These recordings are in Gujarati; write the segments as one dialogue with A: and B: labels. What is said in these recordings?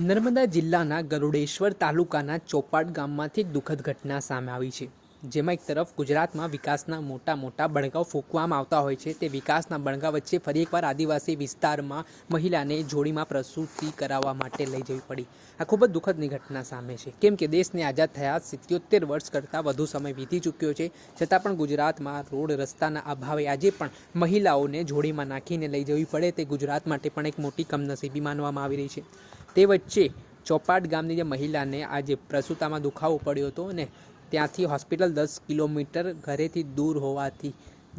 A: નર્મદા જિલ્લાના ગરુડેશ્વર તાલુકાના ચોપાટ ગામમાંથી દુઃખદ ઘટના સામે આવી છે. જેમાં એક તરફ ગુજરાતમાં વિકાસના મોટા મોટા બણગાવ ફૂંકવામાં આવતા હોય છે. તે વિકાસના બણગાવ વચ્ચે ફરી એકવાર આદિવાસી વિસ્તારમાં મહિલાને જોડીમાં પ્રસૂતિ કરાવવા માટે લઈ જવી પડી. આ ખૂબ જ દુઃખદની ઘટના સામે છે. કેમ કે દેશને આઝાદ થયા સિત્યોતેર વર્ષ કરતાં વધુ સમય વીતી ચૂક્યો છે. છતાં પણ ગુજરાતમાં રોડ રસ્તાના અભાવે આજે પણ મહિલાઓને જોડીમાં નાખીને લઈ જવી પડે તે ગુજરાત માટે પણ એક મોટી કમનસીબી માનવામાં આવી રહી છે. તે વચ્ચે ચોપાટ ગામની જે મહિલાને આજે પ્રસૂતામાં દુખાવો પડ્યો હતો અને ત્યાંથી હોસ્પિટલ દસ કિલોમીટર ઘરેથી દૂર હોવાથી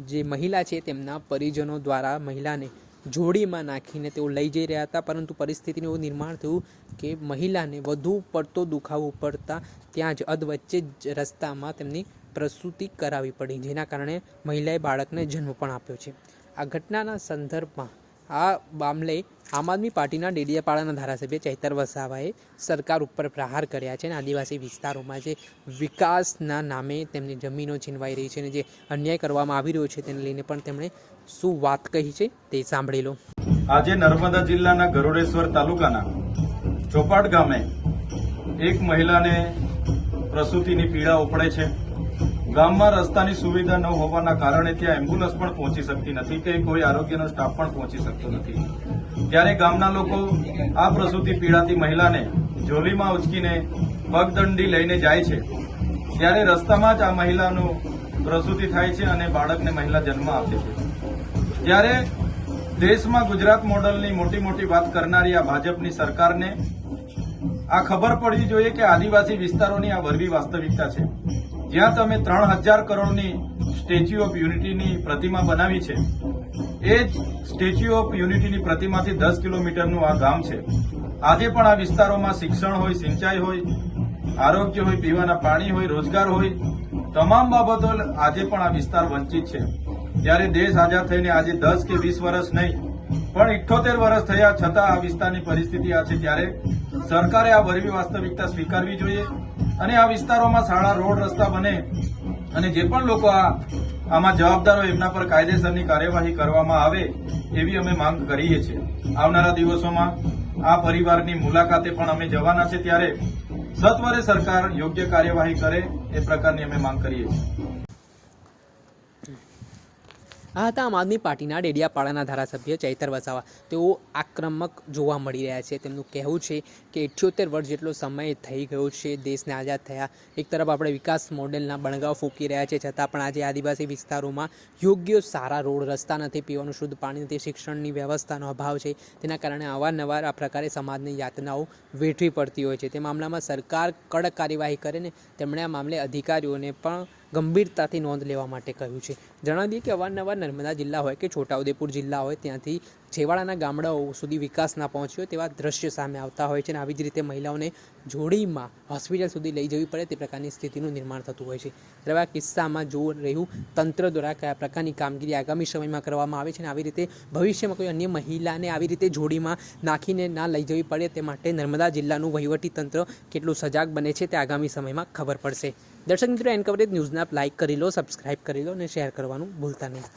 A: જે મહિલા છે તેમના પરિજનો દ્વારા મહિલાને જોડીમાં નાખીને તેઓ લઈ જઈ રહ્યા હતા. પરંતુ પરિસ્થિતિનું એવું નિર્માણ થયું કે મહિલાને વધુ પડતો દુખાવો પડતા ત્યાં જ અધવચ્ચે જ રસ્તામાં તેમની પ્રસૂતિ કરાવી પડી, જેના કારણે મહિલાએ બાળકને જન્મ પણ આપ્યો છે. આ ઘટનાના સંદર્ભમાં આ મામલે આમ આદમી પાર્ટીના ડેડિયાપાડાના ધારાસભ્ય ચૈતર વસાવાએ સરકાર ઉપર પ્રહાર કર્યા છે અને આદિવાસી વિસ્તારોમાં જે વિકાસના નામે તેમની જમીનો છીનવાઈ રહી છે અને જે અન્યાય કરવામાં આવી રહ્યો છે તેને લઈને પણ તેમણે શું વાત કહી છે તે સાંભળી લો.
B: આજે નર્મદા જિલ્લાના ગરોડેશ્વર તાલુકાના ચોપાટ ગામે એક મહિલાને પ્રસૂતિની પીડા ઉપડે છે. ગામમાં રસ્તાની સુવિધા ન હોવાના કારણે ત્યાં એમ્બ્યુલન્સ પણ પહોંચી શકતી નથી કે કોઈ આરોગ્યનો સ્ટાફ પણ પહોંચી શકતો નથી. ત્યારે ગામના લોકો આ પ્રસૂતિ પીડાતી મહિલાને જોલીમાં ઉચકીને પગદંડી લઈને જાય છે. ત્યારે રસ્તામાં જ આ મહિલાનો પ્રસૂતિ થાય છે અને બાળકને મહિલા જન્મ આપે છે. ત્યારે દેશમાં ગુજરાત મોડલની મોટી મોટી વાત કરનારી આ ભાજપની સરકારને આ ખબર પડવી જોઈએ કે આદિવાસી વિસ્તારોની આ વરવી વાસ્તવિકતા છે. જ્યાં તમે ત્રણ હજાર કરોડની સ્ટેચ્યુ ઓફ યુનિટીની પ્રતિમા બનાવી છે, એ જ સ્ટેચ્યુ ઓફ યુનિટીની પ્રતિમાથી દસ કિલોમીટરનું આ ગામ છે. આજે પણ આ વિસ્તારોમાં શિક્ષણ હોય, સિંચાઈ હોય, આરોગ્ય હોય, પીવાના પાણી હોય, રોજગાર હોય, તમામ બાબતો આજે પણ આ વિસ્તાર વંચિત છે. ત્યારે દેશ આઝાદ થઈને આજે દસ કે વીસ વર્ષ નહીં, પણ ઇઠ્ઠોતેર વર્ષ થયા છતાં આ વિસ્તારની પરિસ્થિતિ આ છે. ત્યારે સરકારે આ વરવી વાસ્તવિકતા સ્વીકારવી જોઈએ અને આ વિસ્તારોમાં શાળા, રોડ, રસ્તા બને અને જે પણ લોકો આ, આમાં જવાબદાર એમના પર કાયદેસરની કાર્યવાહી કરવામાં આવે એવી અમે માંગ કરીએ છીએ. આવનારા દિવસોમાં આ પરિવારની મુલાકાતે પણ અમે જવાના છે ત્યારે સત્વરે સરકાર યોગ્ય કાર્યવાહી કરે એ પ્રકારની અમે માંગ કરીએ છીએ.
A: આ હતા આમ આદમી પાર્ટીના ડેડિયાપાડાના ધારાસભ્ય ચૈતર વસાવા. તેઓ આક્રમક જોવા મળી રહ્યા છે. તેમનું કહેવું છે કે ઇઠ્યોતેર વર્ષ જેટલો સમય થઈ ગયો છે, દેશને આઝાદ થયા. એક તરફ આપણે વિકાસ મોડેલના બણગાવ ફૂંકી રહ્યા છે, છતાં પણ આજે આદિવાસી વિસ્તારોમાં યોગ્ય સારા રોડ, રસ્તા નથી, પીવાનું શુદ્ધ પાણી નથી, શિક્ષણની વ્યવસ્થાનો અભાવ છે. તેના કારણે અવારનવાર આ પ્રકારે સમાજની યાતનાઓ વેઠવી પડતી હોય છે. તે મામલામાં સરકાર કડક કાર્યવાહી કરે ને તેમણે આ મામલે અધિકારીઓને પણ ગંભીરતાથી નોંધ લેવા માટે કહ્યું છે. જણાવી દઈએ કે અવારનવાર નર્મદા જિલ્લા હોય કે છોટાઉદેપુર જિલ્લા હોય, ત્યાંથી છેવાડાના ગામડાઓ સુધી વિકાસ ના પહોંચ્યો તેવા દ્રશ્ય સામે આવતા હોય છે અને આવી જ રીતે મહિલાઓને જોડીમાં હોસ્પિટલ સુધી લઈ જવી પડે તે પ્રકારની સ્થિતિનું નિર્માણ થતું હોય છે. ત્યારે આ કિસ્સામાં જો રહ્યું, તંત્ર દ્વારા કયા પ્રકારની કામગીરી આગામી સમયમાં કરવામાં આવે છે અને આવી રીતે ભવિષ્યમાં કોઈ અન્ય મહિલાને આવી રીતે જોડીમાં નાખીને ના લઈ જવી પડે તે માટે નર્મદા જિલ્લાનું વહીવટી તંત્ર કેટલું સજાગ બને છે તે આગામી સમયમાં ખબર પડશે. દર્શક મિત્રો એન કવરેજ ન્યૂઝને આપ કરી લો સબસ્ક્રાઇબ કરી લો અને શેર કરવાનું ભૂલતા નહીં.